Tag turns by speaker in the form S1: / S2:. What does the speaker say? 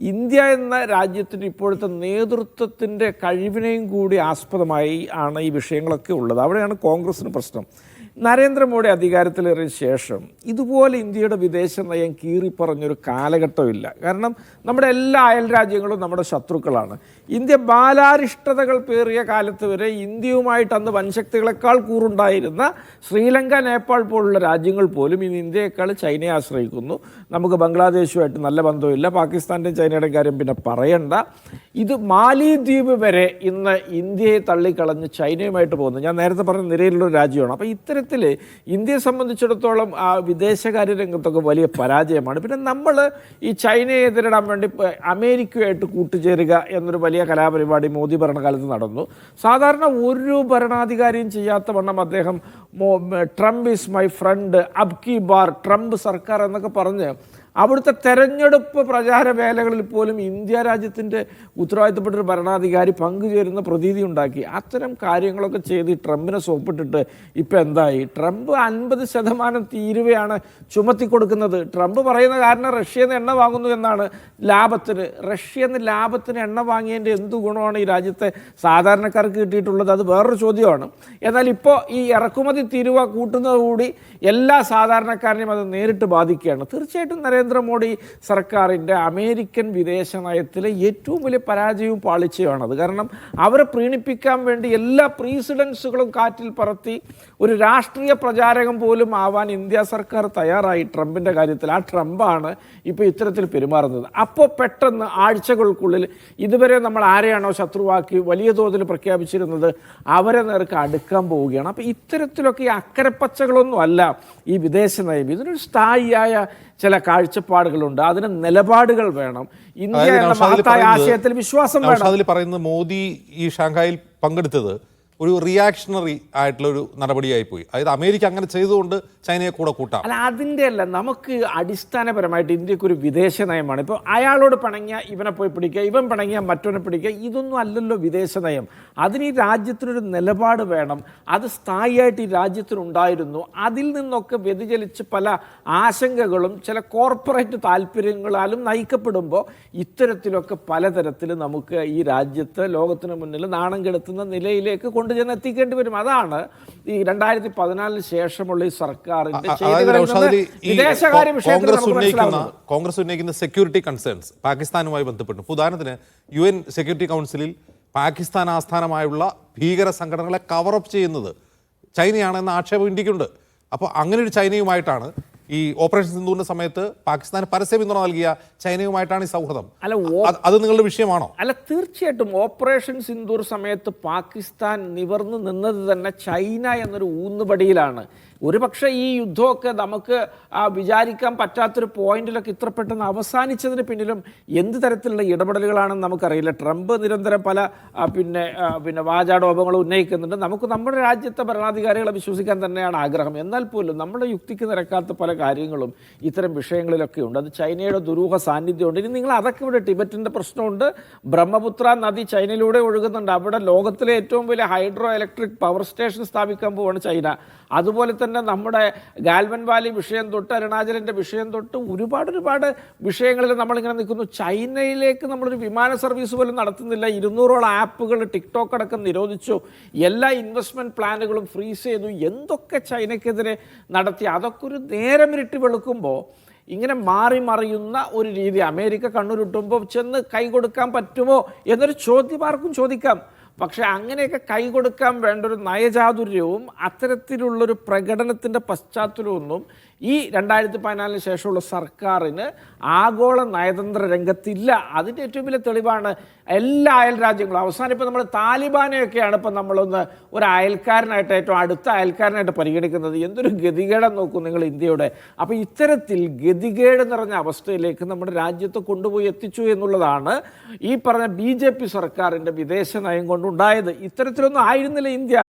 S1: India എന്ന രാജ്യത്തിന്റെ ഇപ്പോഴത്തെ നേതൃത്വത്തിന്റെ കഴിവിനെയും കൂടി ആസ്പദമായി ആണ് ഈ വിഷയങ്ങളൊക്കെ ഉള്ളത്. അവിടെയാണ് കോൺഗ്രസ്സിന് പ്രശ്നം. നരേന്ദ്രമോദി അധികാരത്തിലേറിയ ശേഷം ഇതുപോലെ ഇന്ത്യയുടെ വിദേശ നയം കീറിപ്പറഞ്ഞൊരു കാലഘട്ടമില്ല. കാരണം നമ്മുടെ എല്ലാ അയൽ രാജ്യങ്ങളും നമ്മുടെ ശത്രുക്കളാണ്. ഇന്ത്യ ബാലാരിഷ്ടതകൾ പേറിയ കാലത്ത് വരെ ഇന്ത്യയുമായിട്ട് അന്ന് വൻശക്തികളെക്കാൾ കൂറുണ്ടായിരുന്ന ശ്രീലങ്ക നേപ്പാൾ പോലുള്ള രാജ്യങ്ങൾ പോലും ഇന്ന് ഇന്ത്യയെക്കാൾ ചൈനയെ ആശ്രയിക്കുന്നു. നമുക്ക് ബംഗ്ലാദേശുമായിട്ട് നല്ല ബന്ധമില്ല പാകിസ്ഥാന്റെയും ചൈനയുടെയും കാര്യം പിന്നെ പറയണ്ട. ഇത് മാലിദ്വീപ് വരെ ഇന്ന് ഇന്ത്യയെ തള്ളിക്കളഞ്ഞ് ചൈനയുമായിട്ട് പോകുന്നു. ഞാൻ നേരത്തെ പറഞ്ഞ നിരയിലുള്ള രാജ്യമാണ്. അപ്പോൾ ഇത്തരത്തിൽ ഇന്ത്യയെ സംബന്ധിച്ചിടത്തോളം ആ വിദേശകാര്യ രംഗത്തൊക്കെ വലിയ പരാജയമാണ്. പിന്നെ നമ്മൾ ഈ ചൈനയെ എതിരിടാൻ വേണ്ടി അമേരിക്കയുമായിട്ട് കൂട്ടുചേരുക എന്നൊരു വലിയ കലാപരിപാടി മോദി ഭരണകാലത്ത് നടന്നു. സാധാരണ ഒരു ഭരണാധികാരിയും ചെയ്യാത്ത വണ്ണം അദ്ദേഹം ട്രംപ് ഈസ് മൈ ഫ്രണ്ട് അബ്കി ബാർ ട്രംപ് സർക്കാർ എന്നൊക്കെ പറഞ്ഞ് അവിടുത്തെ തെരഞ്ഞെടുപ്പ് പ്രചാര വേലകളിൽ പോലും ഇന്ത്യ രാജ്യത്തിന്റെ ഉത്തരവാദിത്തപ്പെട്ട ഒരു ഭരണാധികാരി പങ്കുചേരുന്ന പ്രതീതി ഉണ്ടാക്കി. അത്തരം കാര്യങ്ങളൊക്കെ ചെയ്ത് ട്രംപിനെ സോപ്പിട്ടിട്ട് ഇപ്പം എന്തായി? ട്രംപ് അൻപത് ശതമാനം തീരുവയാണ് ചുമത്തി കൊടുക്കുന്നത് ട്രംപ് പറയുന്ന കാരണം റഷ്യയിൽ എണ്ണ വാങ്ങുന്നു എന്നാണ് ലാഭത്തിന്. റഷ്യയിൽ നിന്ന് ലാഭത്തിന് എണ്ണ വാങ്ങിയതിന്റെ എന്ത് ഗുണമാണ് ഈ രാജ്യത്തെ സാധാരണക്കാർക്ക് കിട്ടിയിട്ടുള്ളത്? അത് വേറൊരു ചോദ്യമാണ്. എന്നാൽ ഇപ്പോൾ ഈ ഇറക്കുമതി തീരുവ കൂട്ടുന്നതുകൂടി എല്ലാ സാധാരണക്കാരനെയും അത് നേരിട്ട് ബാധിക്കുകയാണ്. തീർച്ചയായിട്ടും നരേന്ദ്രമോദി സർക്കാരിന്റെ അമേരിക്കൻ വിദേശ നയത്തിലെ ഏറ്റവും വലിയ പരാജയവും പാളിച്ചയുമാണത് കാരണം അവരെ പ്രീണിപ്പിക്കാൻ വേണ്ടി എല്ലാ പ്രീസിഡൻസുകളും കാറ്റിൽ പറത്തി ഒരു രാഷ്ട്രീയ പ്രചാരകം പോലും ആവാൻ ഇന്ത്യ സർക്കാർ തയ്യാറായി ട്രംപിന്റെ കാര്യത്തിൽ. ആ ട്രംപാണ് ഇപ്പോൾ ഇത്തരത്തിൽ പെരുമാറുന്നത്. അപ്പോൾ പെട്ടെന്ന് ആഴ്ചകൾക്കുള്ളിൽ ഇതുവരെ നമ്മൾ ആരെയാണോ ശത്രുവാക്കി വലിയ തോതിൽ പ്രഖ്യാപിച്ചിരുന്നത് അവരെ നേർക്ക് അടുക്കാൻ പോവുകയാണ്. അപ്പോൾ ഇത്തരത്തിലൊക്കെ ഈ അക്കരപ്പച്ചകളൊന്നും അല്ല ഈ വിദേശ നയം. ഇതിനൊരു സ്ഥായിയായ ചില കാഴ്ചപ്പാടുകളുണ്ട്. അതിന് നിലപാടുകൾ വേണം. ഇന്ത്യ എന്ന മഹത്തായ ആശയത്തിൽ വിശ്വാസം വേണം.
S2: അതിൽ പറയുന്നത് മോദി ഈ ഷാങ്ഹായിൽ പങ്കെടുത്തത് ഒരു റിയാക്ഷണറി ആയിട്ടുള്ള ഒരു നടപടിയായി പോയി അതായത് അമേരിക്ക അങ്ങനെ ചെയ്തുകൊണ്ട് ചൈനയെ കൂടെ കൂട്ടാം.
S1: അല്ല അതിന്റെ അല്ല നമുക്ക് അടിസ്ഥാനപരമായിട്ട് ഇന്ത്യയ്ക്ക് ഒരു വിദേശ നയമാണ്. ഇപ്പോൾ അയാളോട് പിണങ്ങിയ ഇവനെ പോയി പിടിക്കുക ഇവൻ പിണങ്ങിയ മറ്റവനെ പിടിക്കുക ഇതൊന്നും അല്ലല്ലോ വിദേശ നയം. അതിന് ഈ രാജ്യത്തിനൊരു നിലപാട് വേണം. അത് സ്ഥായിയായിട്ട് ഈ രാജ്യത്തിനുണ്ടായിരുന്നു. അതിൽ നിന്നൊക്കെ വ്യതിചലിച്ച് പല ആശങ്കകളും ചില കോർപ്പറേറ്റ് താല്പര്യങ്ങളാലും നയിക്കപ്പെടുമ്പോൾ ഇത്തരത്തിലൊക്കെ പലതരത്തിൽ നമുക്ക് ഈ രാജ്യത്തെ ലോകത്തിന് മുന്നിൽ നാണം കെടുത്തുന്ന നിലയിലേക്ക് കൊണ്ടുചെന്ന് എത്തിക്കേണ്ടി വരും. അതാണ് ഈ രണ്ടായിരത്തി പതിനാലിന് ശേഷമുള്ള ഈ സർക്കാരിന്റെ വിദേശകാര്യ വിഷയത്തിൽ
S2: കോൺഗ്രസ് ഉന്നയിക്കുന്ന സെക്യൂരിറ്റി കൺസേൺസ് പാകിസ്ഥാനുമായി ബന്ധപ്പെട്ടു ഉദാഹരണത്തിന് യു എൻ സെക്യൂരിറ്റി കൗൺസിലിൽ പാകിസ്ഥാൻ ആസ്ഥാനമായുള്ള ഭീകര സംഘടനകളെ കവറപ്പ് ചെയ്യുന്നത് ചൈനയാണെന്ന ആക്ഷേപം ഇന്ത്യക്കുണ്ട്. അപ്പോൾ അങ്ങനെ ഒരു ചൈനയുമായിട്ടാണ് ഈ ഓപ്പറേഷൻ സിന്ധുവിന്റെ സമയത്ത് പാകിസ്ഥാൻ പരസ്യ പിന്തുണ നൽകിയ ചൈനയുമായിട്ടാണ് ഈ സൗഹൃദം.
S1: അല്ല
S2: അത് നിങ്ങളുടെ വിഷയമാണോ?
S1: അല്ല തീർച്ചയായിട്ടും ഓപ്പറേഷൻ സിന്ദൂർ സമയത്ത് പാകിസ്ഥാൻ നിവർന്നു നിന്നത് തന്നെ ചൈന എന്നൊരു ഊന്നുപടിയിലാണ്. ഒരു പക്ഷേ ഈ യുദ്ധമൊക്കെ നമുക്ക് വിചാരിക്കാൻ പറ്റാത്തൊരു പോയിന്റിലൊക്കെ ഇത്ര പെട്ടെന്ന് അവസാനിച്ചതിന് പിന്നിലും എന്ത് തരത്തിലുള്ള ഇടപെടലുകളാണെന്ന് നമുക്കറിയില്ല. ട്രംപ് നിരന്തരം പല പിന്നെ പിന്നെ വാചാടോപങ്ങൾ ഉന്നയിക്കുന്നുണ്ട്. നമുക്ക് നമ്മുടെ രാജ്യത്തെ ഭരണാധികാരികളെ വിശ്വസിക്കാൻ തന്നെയാണ് ആഗ്രഹം. എന്നാൽ പോലും നമ്മുടെ യുക്തിക്ക് നിരക്കാത്ത പല കാര്യങ്ങളും ഇത്തരം വിഷയങ്ങളിലൊക്കെ ഉണ്ട്. അത് ചൈനയുടെ ദുരൂഹ സാന്നിധ്യമുണ്ട്. ഇനി നിങ്ങൾ അതൊക്കെ ഇവിടെ ടിബറ്റിന്റെ പ്രശ്നമുണ്ട്. ബ്രഹ്മപുത്ര നദി ചൈനയിലൂടെ ഒഴുകുന്നുണ്ട്. അവിടെ ലോകത്തിലെ ഏറ്റവും വലിയ ഹൈഡ്രോ ഇലക്ട്രിക് പവർ സ്റ്റേഷൻ സ്ഥാപിക്കാൻ പോവാണ് ചൈന. അതുപോലെ തന്നെ നമ്മുടെ ഗാൽവൻ വാലി വിഷയം തൊട്ട് അരുണാചലിന്റെ വിഷയം തൊട്ട് ഒരുപാട് ഒരുപാട് വിഷയങ്ങളിൽ നമ്മളിങ്ങനെ നിൽക്കുന്നു. ചൈനയിലേക്ക് നമ്മളൊരു വിമാന സർവീസ് പോലും നടത്തുന്നില്ല. ഇരുന്നൂറോളം ആപ്പുകൾ ടിക്ടോക്ക് അടക്കം നിരോധിച്ചു. എല്ലാ ഇൻവെസ്റ്റ്മെന്റ് പ്ലാനുകളും ഫ്രീസ് ചെയ്തു. എന്തൊക്കെ ചൈനയ്ക്കെതിരെ നടത്തി അതൊക്കെ ഒരു നേരമിരുട്ടി വെളുക്കുമ്പോൾ ഇങ്ങനെ മാറി മറിയുന്ന ഒരു രീതി അമേരിക്ക കണ്ണുരുട്ടുമ്പോൾ ചെന്ന് കൈ കൊടുക്കാൻ പറ്റുമോ എന്നൊരു ചോദ്യം ആർക്കും ചോദിക്കാം. പക്ഷെ അങ്ങനെയൊക്കെ കൈ കൊടുക്കാൻ വേണ്ട ഒരു നയചാതുര്യവും അത്തരത്തിലുള്ളൊരു പ്രകടനത്തിന്റെ പശ്ചാത്തലമൊന്നും ഈ രണ്ടായിരത്തി പതിനാലിന് ശേഷമുള്ള സർക്കാരിന് ആഗോള നയതന്ത്ര രംഗത്തില്ല. അതിന്റെ ഏറ്റവും വലിയ തെളിവാണ് എല്ലാ അയൽ രാജ്യങ്ങളും. അവസാനം ഇപ്പോൾ നമ്മൾ താലിബാനെയൊക്കെയാണ് ഇപ്പം നമ്മളൊന്ന് ഒരു അയൽക്കാരനായിട്ട് ഏറ്റവും അടുത്ത അയൽക്കാരനായിട്ട് പരിഗണിക്കുന്നത്. എന്തൊരു ഗതികേടം നോക്കും നിങ്ങൾ ഇന്ത്യയുടെ. അപ്പോൾ ഇത്തരത്തിൽ ഗതികേട് നിറഞ്ഞ അവസ്ഥയിലേക്ക് നമ്മുടെ രാജ്യത്ത് കൊണ്ടുപോയി എത്തിച്ചു എന്നുള്ളതാണ് ഈ പറഞ്ഞ ബി സർക്കാരിന്റെ വിദേശ നയം കൊണ്ടുണ്ടായത് ഇത്തരത്തിലൊന്നും ആയിരുന്നില്ല ഇന്ത്യ.